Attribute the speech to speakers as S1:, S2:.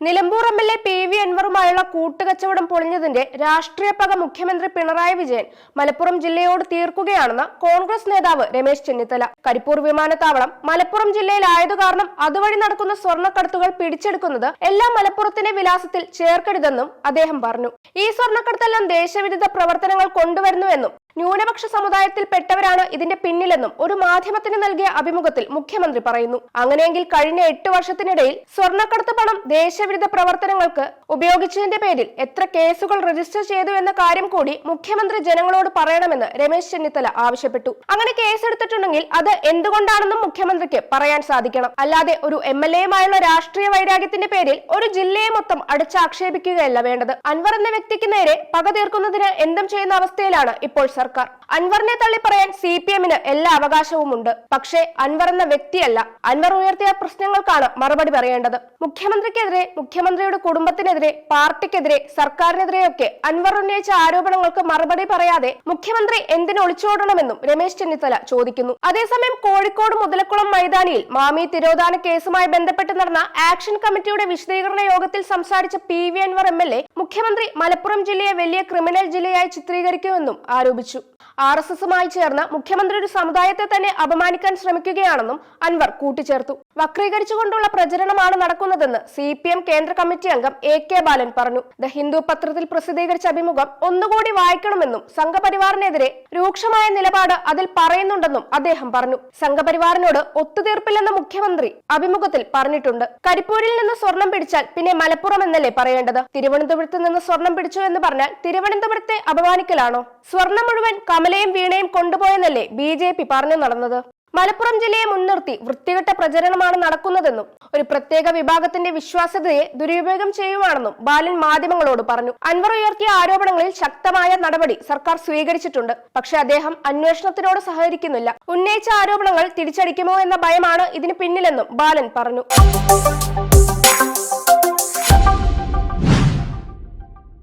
S1: Nilambur M L A P V അൻവറുമായുള്ള കൂട്ടുകച്ചവടം പൊളിഞ്ഞതിന്റെ രാഷ്ട്രീയ പക മുഖ്യമന്ത്രി പിണറായി വിജയൻ മലപ്പുറം ജില്ലയോട് തീർക്കുകയാണെന്ന് കോൺഗ്രസ് നേതാവ് രമേശ് ചെന്നിത്തല. കരിപ്പൂർ വിമാനത്താവളം മലപ്പുറം ജില്ലയിലായതു കാരണം അതുവഴി നടക്കുന്ന സ്വർണക്കടത്തുകൾ പിടിച്ചെടുക്കുന്നത് എല്ലാ മലപ്പുറത്തിന്റെ വിലാസത്തിൽ ചേർക്കരുതെന്നും അദ്ദേഹം പറഞ്ഞു. ഈ സ്വർണക്കടത്തെല്ലാം ദേശവിരുദ്ധ പ്രവർത്തനങ്ങൾ കൊണ്ടുവരുന്നുവെന്നും ന്യൂനപക്ഷ സമുദായത്തിൽ സമുദായത്തിൽപ്പെട്ടവരാണ് ഇതിന്റെ പിന്നിലെന്നും ഒരു മാധ്യമത്തിന് നൽകിയ അഭിമുഖത്തിൽ മുഖ്യമന്ത്രി പറയുന്നു. അങ്ങനെയെങ്കിൽ കഴിഞ്ഞ എട്ട് വർഷത്തിനിടയിൽ സ്വർണക്കടത്ത് പണം ദേശവിരുദ്ധ പ്രവർത്തനങ്ങൾക്ക് ഉപയോഗിച്ചതിന്റെ പേരിൽ എത്ര കേസുകൾ രജിസ്റ്റർ ചെയ്തു എന്ന കാര്യം കൂടി മുഖ്യമന്ത്രി ജനങ്ങളോട് പറയണമെന്ന് രമേശ് ചെന്നിത്തല ആവശ്യപ്പെട്ടു. അങ്ങനെ കേസെടുത്തിട്ടുണ്ടെങ്കിൽ അത് എന്തുകൊണ്ടാണെന്നും മുഖ്യമന്ത്രിക്ക് പറയാൻ സാധിക്കണം. അല്ലാതെ ഒരു എം എൽ എയുമായുള്ള രാഷ്ട്രീയ വൈരാഗ്യത്തിന്റെ പേരിൽ ഒരു ജില്ലയെ മൊത്തം അടച്ചാക്ഷേപിക്കുകയല്ല വേണ്ടത്. അൻവർ എന്ന വ്യക്തിക്ക് നേരെ പക തീർക്കുന്നതിന് എന്തും ചെയ്യുന്ന അവസ്ഥയിലാണ് ഇപ്പോൾ സർക്കാർ. അൻവറിനെ തള്ളിപ്പറയാൻ സി പി എമ്മിന് എല്ലാ അവകാശവുമുണ്ട്. പക്ഷേ അൻവർ എന്ന വ്യക്തിയല്ല. അൻവർ ഉയർത്തിയ പ്രശ്നങ്ങൾക്കാണ് മറുപടി പറയേണ്ടത്. മുഖ്യമന്ത്രിക്കെതിരെ മുഖ്യമന്ത്രിയുടെ കുടുംബത്തിനെതിരെ പാർട്ടിക്കെതിരെ സർക്കാരിനെതിരെയൊക്കെ അൻവർ ഉന്നയിച്ച ആരോപണങ്ങൾക്ക് മറുപടി പറയാതെ മുഖ്യമന്ത്രി എന്തിന് ഒളിച്ചോടണമെന്നും രമേശ് ചെന്നിത്തല ചോദിക്കുന്നു. അതേസമയം കോഴിക്കോട് മുതലക്കുളം മൈതാനിയിൽ മാമി തിരോധാന കേസുമായി ബന്ധപ്പെട്ട് നടന്ന ആക്ഷൻ കമ്മിറ്റിയുടെ വിശദീകരണ യോഗത്തിൽ സംസാരിച്ച P V Anvar M L A മുഖ്യമന്ത്രി മലപ്പുറം ജില്ലയെ വലിയ ക്രിമിനൽ ജില്ലയായി ചിത്രീകരിക്കുമെന്നും ആരോപിച്ചു. ആർ എസ് എസുമായി ചേർന്ന് മുഖ്യമന്ത്രി ഒരു സമുദായത്തെ തന്നെ അപമാനിക്കാൻ ശ്രമിക്കുകയാണെന്നും അൻവർ കൂട്ടിച്ചേർത്തു. വക്രീകരിച്ചുകൊണ്ടുള്ള പ്രചരണമാണ് നടക്കുന്നതെന്ന് സി പി എം കേന്ദ്ര കമ്മിറ്റി അംഗം എ കെ ബാലൻ പറഞ്ഞു. ദ ഹിന്ദു പത്രത്തിൽ പ്രസിദ്ധീകരിച്ച അഭിമുഖം ഒന്നുകൂടി വായിക്കണമെന്നും സംഘപരിവാറിനെതിരെ രൂക്ഷമായ നിലപാട് അതിൽ പറയുന്നുണ്ടെന്നും അദ്ദേഹം പറഞ്ഞു. സംഘപരിവാറിനോട് ഒത്തുതീർപ്പില്ലെന്ന് മുഖ്യമന്ത്രി അഭിമുഖത്തിൽ പറഞ്ഞിട്ടുണ്ട്. കരിപ്പൂരിൽ നിന്ന് സ്വർണം പിടിച്ചാൽ പിന്നെ മലപ്പുറം എന്നല്ലേ പറയേണ്ടത്? തിരുവനന്തപുരത്ത് നിന്ന് സ്വർണം പിടിച്ചു എന്ന് പറഞ്ഞാൽ തിരുവനന്തപുരത്തെ അപമാനിക്കലാണോ? സ്വർണം മുഴുവൻ കമലയും വീണയും കൊണ്ടുപോയെന്നല്ലേ ബി ജെ പി പറഞ്ഞു നടന്നത്? മലപ്പുറം ജില്ലയെ മുൻനിർത്തി വൃത്തികെട്ട പ്രചരണമാണ് നടക്കുന്നതെന്നും ഒരു പ്രത്യേക വിഭാഗത്തിന്റെ വിശ്വാസ്യതയെ ദുരുപയോഗം ചെയ്യുവാണെന്നും ബാലൻ മാധ്യമങ്ങളോട് പറഞ്ഞു. അൻവർ ഉയർത്തിയ ആരോപണങ്ങളിൽ ശക്തമായ നടപടി സർക്കാർ സ്വീകരിച്ചിട്ടുണ്ട്. പക്ഷെ അദ്ദേഹം അന്വേഷണത്തിനോട് സഹകരിക്കുന്നില്ല. ഉന്നയിച്ച ആരോപണങ്ങൾ തിരിച്ചടിക്കുമോ എന്ന ഭയമാണ് ഇതിന് പിന്നിലെന്നും ബാലൻ പറഞ്ഞു.